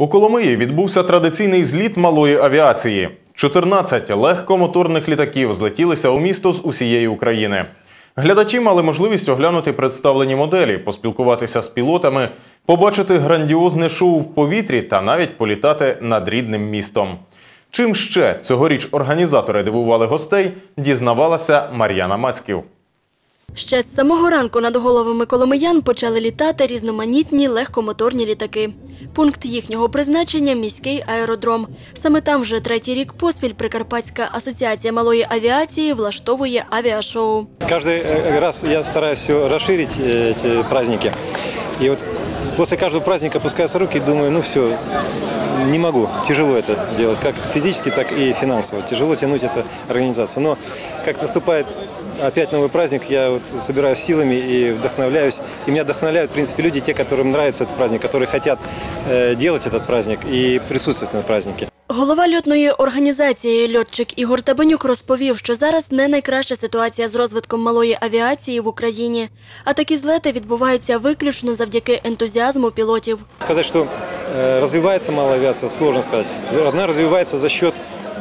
У Коломиї відбувся традиційний зліт малої авіації. 14 легкомоторних літаків злетілися у місто з усієї України. Глядачі мали можливість оглянути представлені моделі, поспілкуватися з пілотами, побачити грандіозне шоу в повітрі та навіть політати над рідним містом. Чим ще цьогоріч організатори дивували гостей, дізнавалася Мар'яна Мацьків. Ще з самого ранку над головами коломиян почали літати різноманітні легкомоторні літаки. Пункт їхнього призначення міський аеродром. Саме там вже третій рік поспіль Прикарпатська асоціація малої авіації влаштовує авіашоу. Каждый э, раз я стараюсь все расширить э, эти праздники. И вот после каждого праздника опускаются руки и думаю, ну все, не могу, тяжело это делать, как физически, так и финансово. Тяжело тянуть эту организацию. Но как наступает опять новый праздник, я вот собираюсь силами и вдохновляюсь. И меня вдохновляют, в принципе, люди, те, которым нравится этот праздник, которые хотят э, делать этот праздник и присутствовать на празднике. Голова льотної організації льотчик Ігор Табанюк розповів, що зараз не найкраща ситуація з розвитком малої авіації в Україні. А такі злети відбуваються виключно завдяки ентузіазму пілотів. Сказать, что э, развивается малая авиация, сложно сказать. За- Она развивается за счет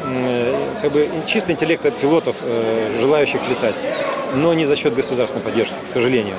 э, как бы чисто интеллекта пилотов, э, желающих летать, но не за счет государственной поддержки, к сожалению.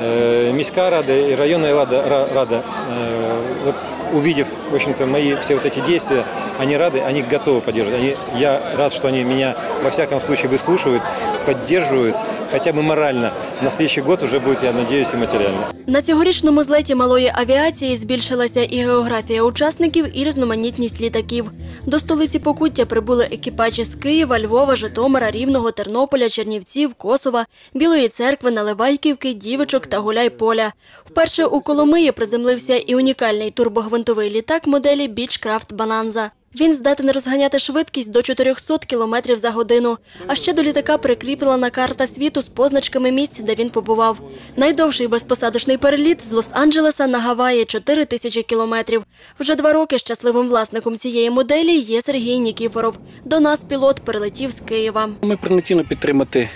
Э, Міська рада и районная рада, ра- рада э, вот увидев, в общем-то, мои все вот эти действия, они рады, они готовы поддерживать. Они, я рад, что они меня во всяком случае выслушивают, поддерживают, хотя бы морально. На следующий год уже будет, я надеюсь, и материально. На цьогорічному злеті малої авіації збільшилася і географія учасників, і різноманітність літаків. До столиці Покуття прибули екіпажі з Києва, Львова, Житомира, Рівного, Тернополя, Чернівців, Косова, Білої церкви, Наливайківки, Дівичок та Гуляйполя. Вперше у Коломиї приземлився і унікальний турбогвинтовий літак моделі Beechcraft Bonanza. Він здатен розганяти швидкість до 400 км за годину. А ще до літака прикріплена карта світу з позначками місць, де він побував. Найдовший безпосадочний переліт з Лос-Анджелеса на Гаваї – 4 тисячі кілометрів. Вже два роки щасливим власником цієї моделі є Сергій Нікіфоров. До нас пілот перелетів з Києва. Ми прилетіли підтримати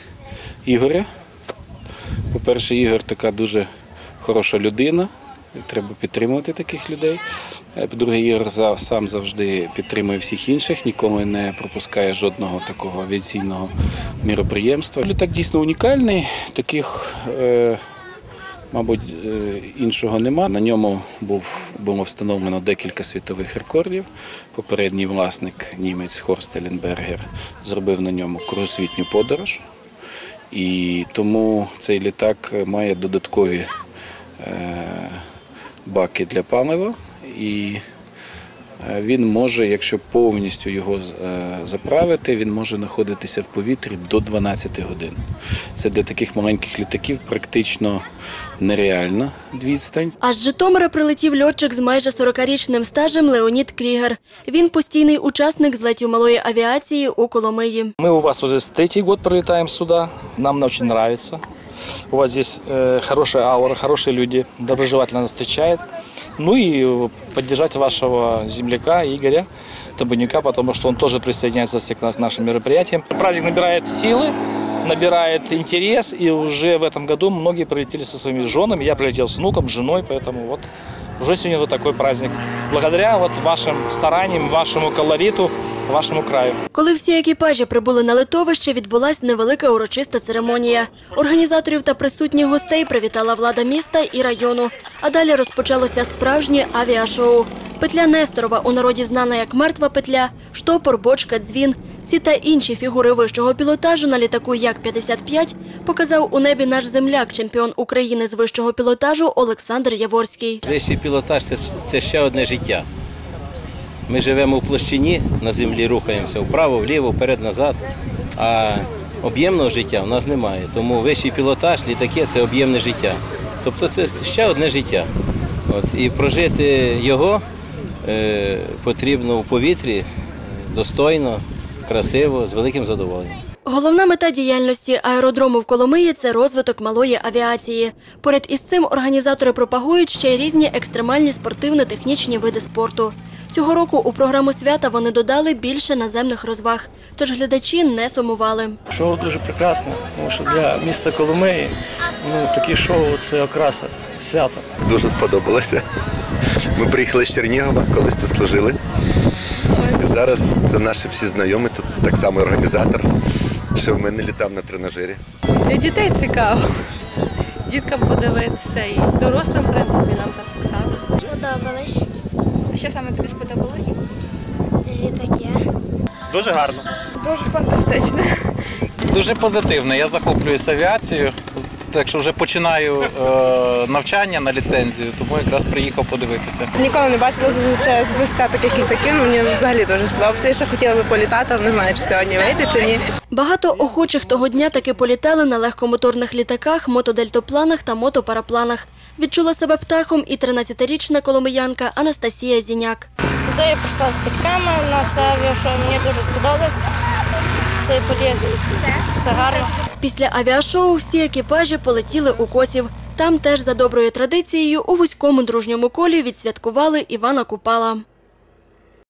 Ігоря. По-перше, Ігор така дуже хороша людина. Треба підтримувати таких людей. Е, По-друге, Ігор сам завжди підтримує всіх інших, ніколи не пропускає жодного такого авіаційного міроприємства. Літак дійсно унікальний. Таких, е, мабуть, е, іншого нема. На ньому був, було встановлено декілька світових рекордів. Попередній власник, німець Хорст Еленбергер, зробив на ньому кругосвітню подорож. І тому цей літак має додаткові баки для палива. І е, він може, якщо повністю його е, заправити, він може знаходитися в повітрі до 12 годин. Це для таких маленьких літаків практично нереальна відстань. А з Житомира прилетів льотчик з майже 40-річним стажем Леонід Крігер. Він постійний учасник злетів малої авіації у Коломиї. Мы у вас уже с третий год прилетаем сюда. Нам очень нравится. У вас здесь э, хорошая аура, хорошие люди, доброжелательно нас встречают. Ну и поддержать вашего земляка Игоря Табанюка, потому что он тоже присоединяется к нашим мероприятиям. Праздник набирает силы, набирает интерес, и уже в этом году многие прилетели со своими женами. Я прилетел с внуком, с женой, поэтому вот уже сегодня вот такой праздник. Благодаря вот вашим стараниям, вашему колориту, вашему краю. Коли всі екіпажі прибули на литовище, відбулась невелика урочиста церемонія. Організаторів та присутніх гостей привітала влада міста і району. А далі розпочалося справжнє авіашоу. Петля Несторова, у народі знана як мертва петля, штопор, бочка, дзвін. Ці та інші фігури вищого пілотажу на літаку Як-55 показав у небі наш земляк, чемпіон України з вищого пілотажу Олександр Яворський. Вищий пілотаж це, це ще одне життя. Ми живемо в площині, на землі рухаємося вправо, вліво, вперед, назад. А об'ємного життя в нас немає. Тому вищий пілотаж, літаки це об'ємне життя. Тобто це ще одне життя. От, і прожити його е, потрібно у повітрі достойно, красиво, з великим задоволенням. Головна мета діяльності аеродрому в Коломиї – це розвиток малої авіації. Поряд із цим організатори пропагують ще й різні екстремальні спортивно-технічні види спорту. Цього року у програму свята вони додали більше наземних розваг, тож глядачі не сумували. Шоу дуже прекрасне, тому що для міста Коломиї ну, такі шоу це окраса свято. Дуже сподобалося. Ми приїхали з Чернігова, колись тут служили. І зараз це наші всі знайомі, тут так само організатор. Ще в мене літав на тренажері. Для дітей цікаво. Діткам подивитися і дорослим, в принципі, нам так само. Сподобалось. Що саме тобі сподобалось? Літаки. Дуже гарно. Дуже фантастично. Дуже позитивно. Я захоплююся авіацією, так що вже починаю е, навчання на ліцензію, тому якраз приїхав подивитися. Ніколи не бачила ще зблизька таких літаків, ну, мені взагалі дуже сподобався. Я ще хотіла би політати, але не знаю, чи сьогодні вийде, чи ні. Багато охочих того дня таки політали на легкомоторних літаках, мотодельтопланах та мотопарапланах. Відчула себе птахом і 13-річна коломиянка Анастасія Зіняк. Сюди я прийшла з батьками на це авіашоу. Мені дуже сподобалось цей політ. Все гарно. Після авіашоу всі екіпажі полетіли у Косів. Там теж за доброю традицією у вузькому дружньому колі відсвяткували Івана Купала.